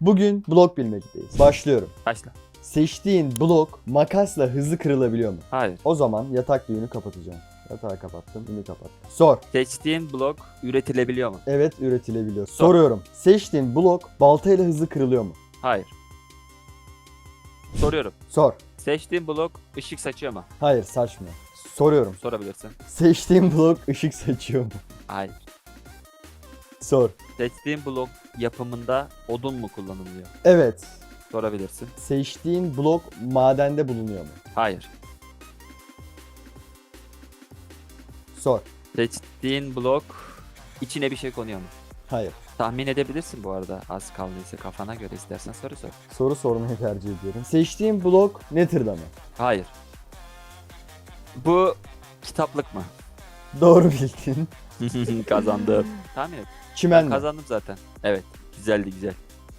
Bugün blok bilmekteyiz. Başlıyorum. Başla. Seçtiğin blok makasla hızlı kırılabiliyor mu? Hayır. O zaman yatak yünü kapatacağım. Yatağı kapattım, yünü kapattım. Sor. Seçtiğin blok üretilebiliyor mu? Evet üretilebiliyor. Sor. Soruyorum. Seçtiğin blok baltayla hızlı kırılıyor mu? Hayır. Soruyorum. Sor. Seçtiğin blok ışık saçıyor mu? Hayır saçmıyor. Soruyorum. Sorabilirsin. Seçtiğin blok ışık saçıyor mu? Hayır. Sor. Seçtiğin blok yapımında odun mu kullanılıyor? Evet. Sorabilirsin. Seçtiğin blok madende bulunuyor mu? Hayır. Sor. Seçtiğin blok içine bir şey konuyor mu? Hayır. Tahmin edebilirsin bu arada. Az kaldıysa kafana göre istersen soru sor. Soru sormayı tercih ediyorum. Seçtiğin blok Nether'da mı? Hayır. Bu kitaplık mı? Doğru bildin. Kazandım. Tahmin et. Çimen mi? Kazandım zaten. Evet. Güzeldi güzel.